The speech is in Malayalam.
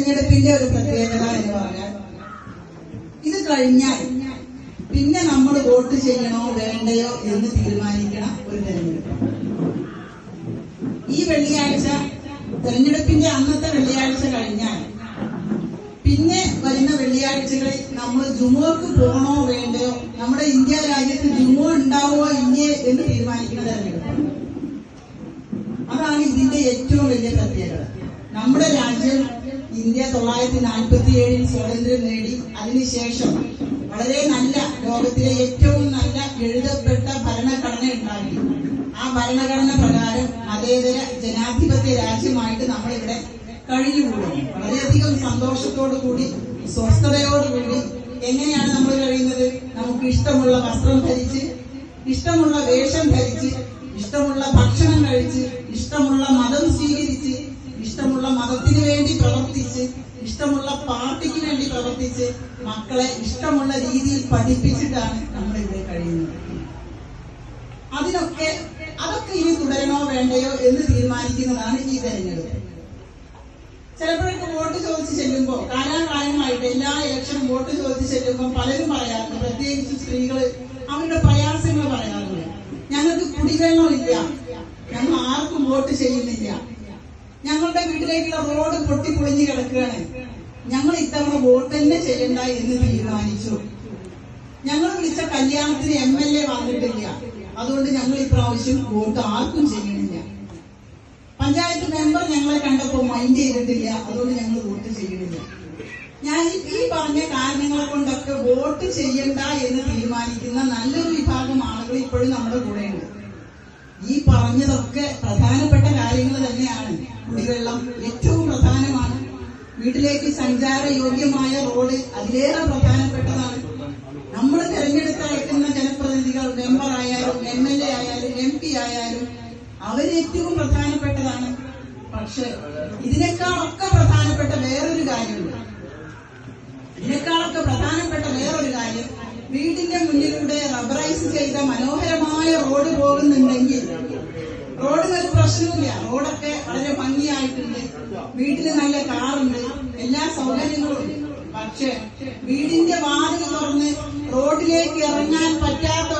തെരഞ്ഞെടുപ്പിന്റെ ഒരു പ്രത്യേകത എന്ന് പറഞ്ഞാൽ ഇത് കഴിഞ്ഞാൽ പിന്നെ നമ്മൾ വോട്ട് ചെയ്യണോ വേണ്ടയോ എന്ന് തീരുമാനിക്കണം ഒരു തെരഞ്ഞെടുപ്പ്. ഈ വെള്ളിയാഴ്ച തെരഞ്ഞെടുപ്പിന്റെ അന്നത്തെ വെള്ളിയാഴ്ച കഴിഞ്ഞാൽ പിന്നെ വരുന്ന വെള്ളിയാഴ്ചകളിൽ നമ്മൾ ജുമോക്ക് പോകണോ വേണ്ടയോ നമ്മുടെ ഇന്ത്യ രാജ്യത്ത് ജുമോ ഉണ്ടാവോ ഇല്ലേ എന്ന് തീരുമാനിക്കുന്ന തെരഞ്ഞെടുപ്പ്. അതാണ് ഇതിന്റെ ഏറ്റവും വലിയ പ്രത്യേകത. നമ്മുടെ രാജ്യം ഇന്ത്യ തൊള്ളായിരത്തി നാൽപ്പത്തി ഏഴിൽ സ്വാതന്ത്ര്യം നേടി. അതിനുശേഷം വളരെ നല്ല ലോകത്തിലെ ഏറ്റവും നല്ല എഴുതപ്പെട്ട ഭരണഘടന ഉണ്ടാക്കി. ആ ഭരണഘടന പ്രകാരം മതേതര ജനാധിപത്യ രാജ്യമായിട്ട് നമ്മളിവിടെ കഴിഞ്ഞുകൂടും. വളരെയധികം സന്തോഷത്തോടു കൂടി സ്വസ്ഥതയോടുകൂടി എങ്ങനെയാണ് നമ്മൾ കഴിയുന്നത്? നമുക്ക് ഇഷ്ടമുള്ള വസ്ത്രം ധരിച്ച് ഇഷ്ടമുള്ള വേഷം ധരിച്ച് ഇഷ്ടമുള്ള ഭക്ഷണം കഴിച്ച് ഇഷ്ടമുള്ള മതം സ്വീകരിച്ച് ഇഷ്ടമുള്ള മതത്തിന് വേണ്ടി പ്രവർത്തിച്ച് ഇഷ്ടമുള്ള പാർട്ടിക്ക് വേണ്ടി പ്രവർത്തിച്ച് മക്കളെ ഇഷ്ടമുള്ള രീതിയിൽ പഠിപ്പിച്ചിട്ടാണ് നമ്മൾ ഇവിടെ കഴിയുന്നത്. അതിനൊക്കെ അതൊക്കെ ഇനി തുടരണോ വേണ്ടയോ എന്ന് തീരുമാനിക്കുന്നതാണ് ഈ തെരഞ്ഞെടുപ്പ്. ചിലപ്പോഴൊക്കെ വോട്ട് ചോദിച്ചു ചെല്ലുമ്പോൾ കാലാകാലമായിട്ട് എല്ലാ ഇലക്ഷനും വോട്ട് ചോദിച്ചു ചെല്ലുമ്പോൾ പലരും പറയാറുണ്ട് പ്രത്യേകിച്ച് സ്ത്രീകൾ അവരുടെ പ്രയാസങ്ങൾ പറയാറുണ്ട്. ഞങ്ങൾക്ക് കുടിവെള്ളമില്ല. ഞങ്ങൾ ആർക്കും വോട്ട് ചെയ്യുന്നില്ല. ഞങ്ങളുടെ വീട്ടിലേക്കുള്ള റോഡ് പൊട്ടി പൊളിഞ്ഞു കിടക്കുകയാണ്. ഞങ്ങൾ ഇത്തവണ വോട്ട് തന്നെ ചെയ്യണ്ട എന്ന് തീരുമാനിച്ചു. ഞങ്ങൾ വിളിച്ച കല്യാണത്തിന് എം എൽ എ വന്നിട്ടില്ല. അതുകൊണ്ട് ഞങ്ങൾ ഇപ്രാവശ്യം വോട്ട് ആർക്കും ചെയ്യണില്ല. പഞ്ചായത്ത് മെമ്പർ ഞങ്ങളെ കണ്ടപ്പോൾ മൈൻഡ് ചെയ്തിട്ടില്ല. അതുകൊണ്ട് ഞങ്ങൾ വോട്ട് ചെയ്യണില്ല. ഞാൻ ഈ- പറഞ്ഞ കാരണങ്ങളെ കൊണ്ടൊക്കെ വോട്ട് ചെയ്യണ്ട എന്ന് തീരുമാനിക്കുന്ന നല്ലൊരു വിഭാഗം ആളുകൾ ഇപ്പോഴും നമ്മുടെ കൂടെയുണ്ട്. ഈ പറഞ്ഞതൊക്കെ തന്നെയാണ്. കുടിവെള്ളം ഏറ്റവും പ്രധാനമാണ്. വീട്ടിലേക്ക് സഞ്ചാര യോഗ്യമായ റോഡ് അതിലേറെ പ്രധാനപ്പെട്ടതാണ്. നമ്മൾ തെരഞ്ഞെടുത്തയക്കുന്ന ജനപ്രതിനിധികൾ മെമ്പർ ആയാലും എം എൽ എ ആയാലും എം പി ആയാലും അവരേറ്റവും പ്രധാനപ്പെട്ടതാണ്. പക്ഷെ ഇതിനേക്കാളൊക്കെ പ്രധാനപ്പെട്ട വേറൊരു കാര്യമുണ്ട്. ഇതിനേക്കാളൊക്കെ പ്രധാനപ്പെട്ട വേറൊരു കാര്യം വീടിന്റെ മുന്നിലൂടെ റബ്ബറൈസ് ചെയ്ത മനോഹരമായ റോഡ് പോകുന്നുണ്ടെങ്കിൽ റോഡിന് ഒരു പ്രശ്നവുമില്ല. റോഡൊക്കെ വളരെ ഭംഗിയായിട്ടുണ്ട്. വീട്ടിൽ നല്ല കാറുണ്ട്. എല്ലാ സൗകര്യങ്ങളും ഉണ്ട്. പക്ഷെ വീടിന്റെ വാതിൽ തുറന്ന് റോഡിലേക്ക് ഇറങ്ങാൻ പറ്റാത്ത